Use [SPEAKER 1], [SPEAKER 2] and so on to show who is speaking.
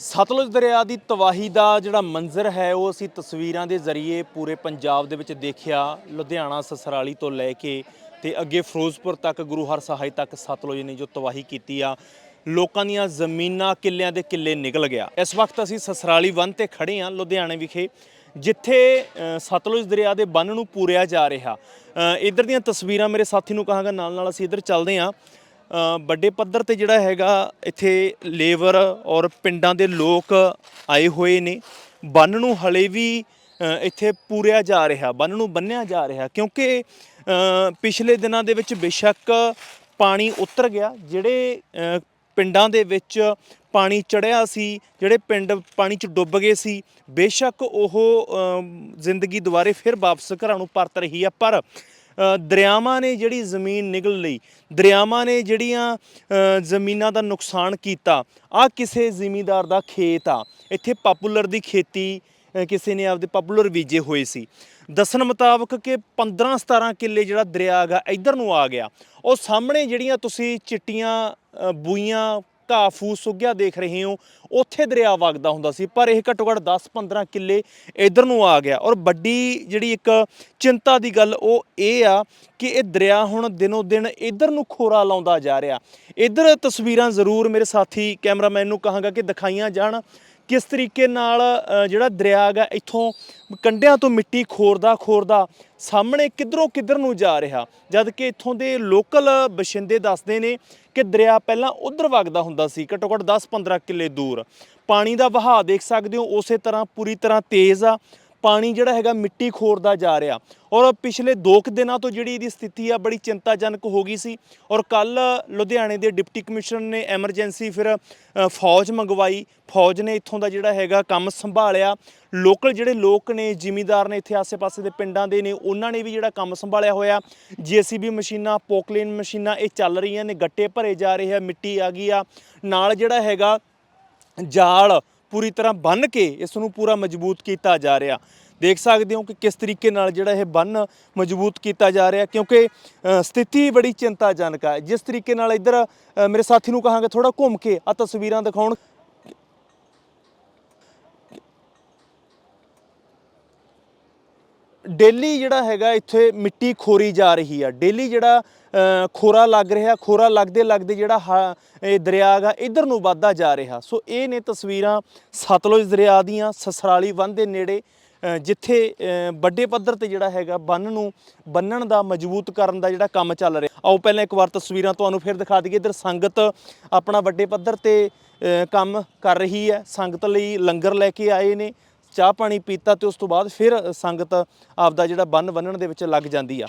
[SPEAKER 1] ਸਤਲੁਜ ਦਰਿਆ ਦੀ ਤਬਾਹੀ ਦਾ ਜਿਹੜਾ ਮੰਜ਼ਰ ਹੈ ਉਹ ਅਸੀਂ ਤਸਵੀਰਾਂ ਦੇ ਜ਼ਰੀਏ ਪੂਰੇ ਪੰਜਾਬ ਦੇ ਵਿੱਚ ਦੇਖਿਆ। ਲੁਧਿਆਣਾ ਸਸਰਾਲੀ ਤੋਂ ਲੈ ਕੇ ਤੇ ਅੱਗੇ ਫਿਰੋਜ਼ਪੁਰ ਤੱਕ ਗੁਰੂ ਹਰ ਸਹਾਇ ਤੱਕ ਸਤਲੁਜ ਨੇ ਜੋ ਤਬਾਹੀ ਕੀਤੀ ਆ ਲੋਕਾਂ ਦੀਆਂ ਜ਼ਮੀਨਾਂ ਕਿੱਲਿਆਂ ਦੇ ਕਿੱਲੇ ਨਿਕਲ ਗਿਆ। ਇਸ ਵਕਤ ਅਸੀਂ ਸਸਰਾਲੀ ਬੰਨ ਤੇ ਖੜੇ ਆ ਲੁਧਿਆਣੇ ਵਿਖੇ ਜਿੱਥੇ ਸਤਲੁਜ ਦਰਿਆ ਦੇ ਬੰਨ ਨੂੰ ਪੂਰਿਆ ਜਾ ਰਿਹਾ। ਅ, ਇੱਧਰ ਦੀਆਂ ਤਸਵੀਰਾਂ ਮੇਰੇ ਸਾਥੀ ਨੂੰ ਕਹਾਂਗਾ ਨਾਲ ਨਾਲ ਅਸੀਂ ਇੱਧਰ ਚੱਲਦੇ ਆ ਵੱਡੇ ਪੱਧਰ ਤੇ ਜਿਹੜਾ ਹੈਗਾ, ਇੱਥੇ ਲੇਬਰ ਔਰ ਪਿੰਡਾਂ ਦੇ ਲੋਕ ਆਏ ਹੋਏ ਨੇ। ਬੰਨ ਨੂੰ ਹਲੇ ਵੀ ਇੱਥੇ ਪੂਰਿਆ ਜਾ ਰਿਹਾ, ਬੰਨ ਨੂੰ ਬੰਨਿਆ ਜਾ ਰਿਹਾ, ਕਿਉਂਕਿ ਪਿਛਲੇ ਦਿਨਾਂ ਦੇ ਵਿੱਚ ਬੇਸ਼ੱਕ ਪਾਣੀ ਉਤਰ ਗਿਆ, ਜਿਹੜੇ ਪਿੰਡਾਂ ਦੇ ਵਿੱਚ ਪਾਣੀ ਚੜਿਆ ਸੀ, ਜਿਹੜੇ ਪਿੰਡ ਪਾਣੀ 'ਚ ਡੁੱਬ ਗਏ ਸੀ, ਬੇਸ਼ੱਕ ਉਹ ਜ਼ਿੰਦਗੀ ਦੁਬਾਰੇ ਫਿਰ ਵਾਪਸ ਘਰਾਂ ਨੂੰ ਪਰਤ ਰਹੀ ਆ। ਪਰ ਦਰਿਆਵਾਂ ਨੇ ਜਿਹੜੀ ਜ਼ਮੀਨ ਨਿਗਲ ਲਈ, ਦਰਿਆਵਾਂ ਨੇ ਜਿਹੜੀਆਂ ਜ਼ਮੀਨਾਂ ਦਾ ਨੁਕਸਾਨ ਕੀਤਾ ਆ ਕਿਸੇ ਜ਼ਿਮੀਂਦਾਰ ਦਾ ਖੇਤ ਆ, ਇੱਥੇ ਪਪੂਲਰ ਦੀ ਖੇਤੀ ਕਿਸੇ ਨੇ ਆਪਦੇ ਪਪੂਲਰ ਬੀਜੇ ਹੋਏ ਸੀ। ਦੱਸਣ ਮੁਤਾਬਕ ਕਿ 15 17 ਕਿੱਲੇ ਜਿਹੜਾ ਦਰਿਆ ਹੈਗਾ, ਇੱਧਰ ਨੂੰ ਆ ਗਿਆ। ਉਹ ਸਾਹਮਣੇ ਜਿਹੜੀਆਂ ਤੁਸੀਂ ਚਿੱਟੀਆਂ ਬੂਈਆਂ ਘਾਹ ਫੂਸ ਸੁੱਗਿਆ ਦੇਖ ਰਹੇ ਹੋ, ਉੱਥੇ ਦਰਿਆ ਵਗਦਾ ਹੁੰਦਾ ਸੀ, ਪਰ ਇਹ ਘੱਟੋ ਘੱਟ 10-15 ਕਿੱਲੇ ਇਧਰ ਨੂੰ ਆ ਗਿਆ। ਔਰ ਵੱਡੀ ਜਿਹੜੀ ਇੱਕ ਚਿੰਤਾ ਦੀ ਗੱਲ ਉਹ ਇਹ ਆ ਕਿ ਇਹ ਦਰਿਆ ਹੁਣ ਦਿਨੋ ਦਿਨ ਇਧਰ ਨੂੰ ਖੋਰਾ ਲਾਉਂਦਾ ਜਾ ਰਿਹਾ। ਇਧਰ ਤਸਵੀਰਾਂ ਜ਼ਰੂਰ ਮੇਰੇ ਸਾਥੀ ਕੈਮਰਾਮੈਨ ਨੂੰ ਕਹਾਂਗਾ ਕਿ ਦਿਖਾਈਆਂ ਜਾਣ। ਕਿਸ ਤਰੀਕੇ ਨਾਲ ਜਿਹੜਾ ਦਰਿਆ ਗਾ ਇੱਥੋਂ ਕੰਢਿਆਂ ਤੋਂ ਮਿੱਟੀ ਖੋਰਦਾ ਖੋਰਦਾ ਸਾਹਮਣੇ ਕਿੱਧਰੋਂ ਕਿੱਧਰ ਨੂੰ ਜਾ ਰਿਹਾ? ਜਦ ਕਿ ਇੱਥੋਂ ਦੇ ਲੋਕਲ ਬਸ਼ਿੰਦੇ ਦੱਸਦੇ ਨੇ ਕਿ ਦਰਿਆ ਪਹਿਲਾਂ ਉਧਰ ਵਗਦਾ ਹੁੰਦਾ ਸੀ, ਘੱਟੋ ਘੱਟ 10-15 ਕਿੱਲੇ ਦੂਰ। ਪਾਣੀ ਦਾ ਵਹਾਅ ਦੇਖ ਸਕਦੇ ਹੋ, ਉਸੇ ਤਰ੍ਹਾਂ ਪੂਰੀ ਤਰ੍ਹਾਂ ਤੇਜ਼ ਆ। ਪਾਣੀ ਜਿਹੜਾ ਹੈਗਾ ਮਿੱਟੀ ਖੋਰਦਾ ਜਾ ਰਿਹਾ। ਔਰ ਪਿਛਲੇ 2 ਕੁ ਦਿਨਾਂ ਤੋਂ ਜਿਹੜੀ ਇਹਦੀ ਸਥਿਤੀ ਆ, ਬੜੀ ਚਿੰਤਾਜਨਕ ਹੋ ਗਈ ਸੀ। ਔਰ ਕੱਲ ਲੁਧਿਆਣੇ ਦੇ ਡਿਪਟੀ ਕਮਿਸ਼ਨਰ ਨੇ ਐਮਰਜੈਂਸੀ ਫਿਰ ਫੌਜ ਮੰਗਵਾਈ। ਫੌਜ ਨੇ ਇੱਥੋਂ ਦਾ ਜਿਹੜਾ ਹੈਗਾ ਕੰਮ ਸੰਭਾਲਿਆ। ਲੋਕਲ ਜਿਹੜੇ ਲੋਕ ਨੇ, ਜ਼ਿਮੀਦਾਰ ਨੇ ਇੱਥੇ ਆਸੇ-ਪਾਸੇ ਦੇ ਪਿੰਡਾਂ ਦੇ ਨੇ, ਉਹਨਾਂ ਨੇ ਵੀ ਜਿਹੜਾ ਕੰਮ ਸੰਭਾਲਿਆ ਹੋਇਆ। ਜੀਸੀਬੀ ਮਸ਼ੀਨਾਂ, ਪੋਕਲੇਨ ਮਸ਼ੀਨਾਂ ਇਹ ਚੱਲ ਰਹੀਆਂ ਨੇ, ਗੱਟੇ ਭਰੇ ਜਾ ਰਹੇ ਆ, ਮਿੱਟੀ ਆ ਗਈ ਆ। ਨਾਲ ਜਿਹੜਾ ਹੈਗਾ ਜਾਲ ਪੂਰੀ ਤਰ੍ਹਾਂ ਬੰਨ ਕੇ ਇਸ ਨੂੰ ਪੂਰਾ ਮਜ਼ਬੂਤ ਕੀਤਾ ਜਾ ਰਿਹਾ। ਦੇਖ ਸਕਦੇ ਹੋ ਕਿ ਕਿਸ ਤਰੀਕੇ ਨਾਲ ਜਿਹੜਾ ਇਹ ਬੰਨ ਮਜ਼ਬੂਤ ਕੀਤਾ ਜਾ ਰਿਹਾ, ਕਿਉਂਕਿ ਸਥਿਤੀ ਬੜੀ ਚਿੰਤਾਜਨਕ ਹੈ ਜਿਸ ਤਰੀਕੇ ਨਾਲ ਇੱਧਰ ਮੇਰੇ ਸਾਥੀ ਨੂੰ ਕਹਾਂਗੇ ਥੋੜਾ ਘੁੰਮ ਕੇ ਆ ਤਸਵੀਰਾਂ ਦਿਖਾਉਣ। ਡੇਲੀ ਜਿਹੜਾ ਹੈਗਾ ਇੱਥੇ ਮਿੱਟੀ ਖੋਰੀ ਜਾ ਰਹੀ ਆ। ਡੇਲੀ ਜਿਹੜਾ ਖੋਰਾ ਲੱਗ ਰਿਹਾ, ਖੋਰਾ ਲੱਗਦੇ ਲੱਗਦੇ ਜਿਹੜਾ ਹਾ- ਇਹ ਦਰਿਆ ਹੈਗਾ ਇਧਰ ਨੂੰ ਵੱਧਦਾ ਜਾ ਰਿਹਾ। ਸੋ ਇਹ ਨੇ ਤਸਵੀਰਾਂ ਸਤਲੁਜ ਦਰਿਆ ਦੀਆਂ, ਸਸਰਾਲੀ ਬੰਨ ਦੇ ਨੇੜੇ ਜਿੱਥੇ ਵੱਡੇ ਪੱਧਰ ਤੇ ਜਿਹੜਾ ਹੈਗਾ ਬੰਨ ਨੂੰ, ਬੰਨਣ ਦਾ ਮਜ਼ਬੂਤ ਕਰਨ ਦਾ ਜਿਹੜਾ ਕੰਮ ਚੱਲ ਰਿਹਾ। ਆਓ ਪਹਿਲਾਂ ਇੱਕ ਵਾਰ ਤਸਵੀਰਾਂ ਤੁਹਾਨੂੰ ਫਿਰ ਦਿਖਾ ਦਈਏ। ਇਧਰ ਸੰਗਤ ਆਪਣਾ ਵੱਡੇ ਪੱਧਰ ਤੇ ਕੰਮ ਕਰ ਰਹੀ ਹੈ। ਸੰਗਤ ਲਈ ਲੰਗਰ ਲੈ ਕੇ ਆਏ ਨੇ। ਚਾਹ ਪਾਣੀ ਪੀਤਾ ਤੇ ਉਸ ਤੋਂ ਬਾਅਦ ਫਿਰ ਸੰਗਤ ਆਪਦਾ ਜਿਹੜਾ ਬੰਨ ਬੰਨਣ ਦੇ ਵਿੱਚ ਲੱਗ ਜਾਂਦੀ ਆ।